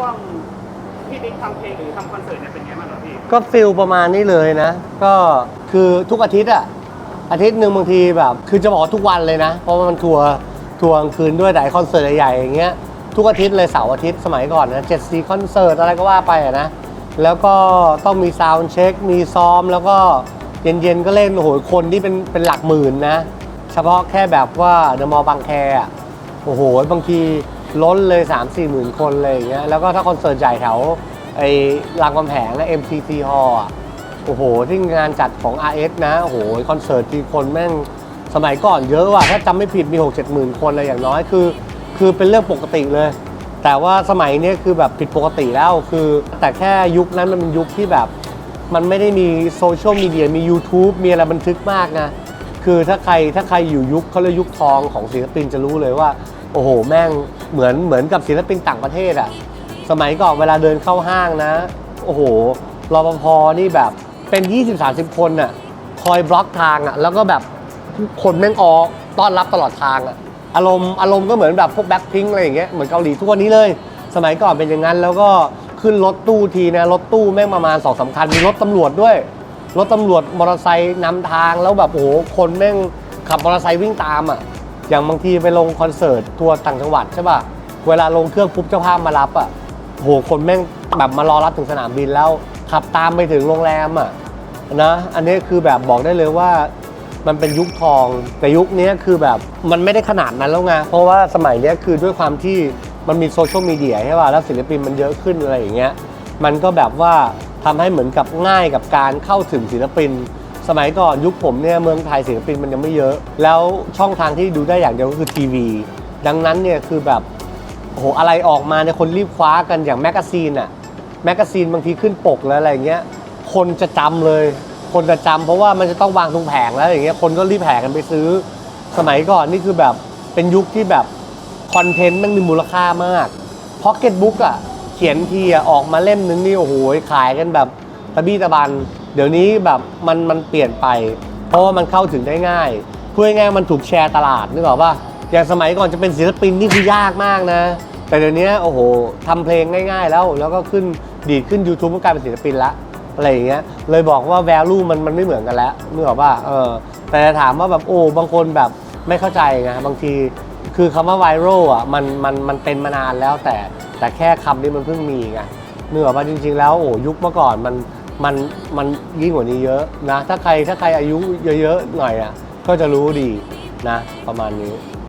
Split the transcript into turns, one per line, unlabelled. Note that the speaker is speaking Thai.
ช่วงพี่บิ๊กทำเพลงหรือทำคอนเสิร์ตเนี่ยเป็นไงบ้างครับพี่
ก็ฟิลประมาณนี้เลยนะ ก็คือทุกอาทิตย์อะอาทิตย์หนึ่งบางทีแบบ คือจะบอกว่าทุกวันเลยนะ เพราะว่ามันทัวร์ทัวร์กลางคืนด้วยแต่ไอ้คอนเสิร์ตใหญ่ๆอย่างเงี้ยทุกอาทิตย์เลยเสาร์อาทิตย์สมัยก่อนนะเจ็ดสีคอนเสิร์ตอะไรก็ว่าไปอะนะ แล้วก็ต้องมีซาวน์เช็ค มีซ้อมแล้วก็เย็นๆก็เล่นโอ้โหคนที่เป็นเป็นหลักหมื่นนะ เฉพาะแค่แบบว่าเดอะมอลล์บางแคอะโอ้โหบางที ล้นเลย 3 4 หมื่นคนเลยอย่างเงี้ยแล้วก็ถ้าคอนเสิร์ตใหญ่แถวไอ้รามคำแหงและ MCC Hall อะโอ้โห ที่งานจัดของ RS นะ โอ้โห คอนเสิร์ตที่คนแม่งสมัยก่อนเยอะว่ะ ถ้าจำไม่ผิดมี 6 7 หมื่นคนเลยอย่างน้อยคือ คือเป็นเรื่องปกติเลย แต่ว่าสมัยนี้คือแบบผิดปกติแล้วคือ แต่แค่ยุคนั้นมันเป็นยุคที่แบบ มันไม่ได้มีโซเชียลมีเดียมี YouTube มีอะไรบันทึกมากนะ คือถ้าใครถ้าใครอยู่ยุคเขาเรียกยุคทองของศิลปินจะรู้เลยว่า โอ้โห แม่งเหมือนเหมือนกับศิลปินต่างประเทศอะสมัยก่อนเวลาเดินเข้าห้างนะ โอ้โหรปภนี่แบบเป็น 20-30 คนอะคอยบล็อกทางอะแล้วก็แบบคนแม่งออกต้อนรับตลอดทางอะอารมณ์อารมณ์ก็เหมือนแบบพวกแบ็คพิงอะไรอย่างเงี้ยเหมือนเกาหลีทุกวันนี้เลย สมัยก่อนเป็นอย่างนั้นแล้วก็ขึ้นรถตู้ทีนะรถตู้แม่งประมาณสองสาคัญมีรถตำรวจด้วยรถตำรวจมอเตอร์ไซค์นำทางแล้วแบบโอ้โหคนแม่งขับมอเตอร์ไซค์วิ่งตามอะ อย่างบางทีไปลงคอนเสิร์ตทัวร์ต่างจังหวัดใช่ป่ะ เวลาลงเครื่องปุ๊บเจ้าภาพมารับอะโหคนแม่งแบบมารอรับถึงสนามบินแล้ว ขับตามไปถึงโรงแรมอะนะอันนี้คือแบบบอกได้เลยว่ามันเป็นยุคทองแต่ยุคนี้คือแบบมันไม่ได้ขนาดนั้นแล้วไงเพราะว่าสมัยนี้คือด้วยความที่มันมีโซเชียลมีเดียใช่ป่ะแล้วศิลปินมันเยอะขึ้นอะไรอย่างเงี้ยมันก็แบบว่าทำให้เหมือนกับง่ายกับการเข้าถึงศิลปิน สมัยก่อนยุคผมเนี่ยเมืองไทยศิลปินมันยังไม่เยอะ แล้วช่องทางที่ดูได้อย่างเดียวก็คือทีวี ดังนั้นเนี่ยคือแบบโอ้โหอะไรออกมาเนี่ยคนรีบคว้ากันอย่างแมกกาซีนอะแมกกาซีนบางทีขึ้นปกแล้วอะไรเงี้ยคนจะจำเลย คนจะจำเพราะว่ามันจะต้องวางตรงแผงแล้วอย่างเงี้ยคนก็รีบแห่กันไปซื้อ สมัยก่อนนี่คือแบบเป็นยุคที่แบบคอนเทนต์มันมีมูลค่ามากพ็อกเก็ตบุ๊กอะเขียนทีอะออกมาเล่มนึงนี่โอ้โหขายกันแบบตะบี้ตะบัน เดี๋ยวนี้แบบมันมันเปลี่ยนไป เพราะว่ามันเข้าถึงได้ง่ายพูดง่ายๆมันถูกแชร์ตลาดนึกออกป่ะอย่างสมัยก่อนจะเป็นศิลปินนี่คือยากมากนะ แต่เดี๋ยวนี้โอ้โหทำเพลงง่าย ๆ แล้ว แล้วก็ขึ้นดีดขึ้น YouTube ก็กลายเป็นศิลปินละอะไรอย่างเงี้ยเลยบอกว่า value มันมันไม่เหมือนกันแล้วนึกออกป่ะเออแต่จะถามว่าแบบโอ้บางคนแบบไม่เข้าใจไงบางทีคือคำว่า viral อะมันมันมันเป็นมานานแล้วแต่แต่แค่คำนี้มันเพิ่งมีไงนึกออกป่ะจริง ๆ แล้วโอ้ยุคเมื่อก่อนมัน มันมันยิ่งกว่านี้เยอะนะ ถ้าใครถ้าใครอายุเยอะๆหน่อยอะก็จะรู้ดีนะ ประมาณนี้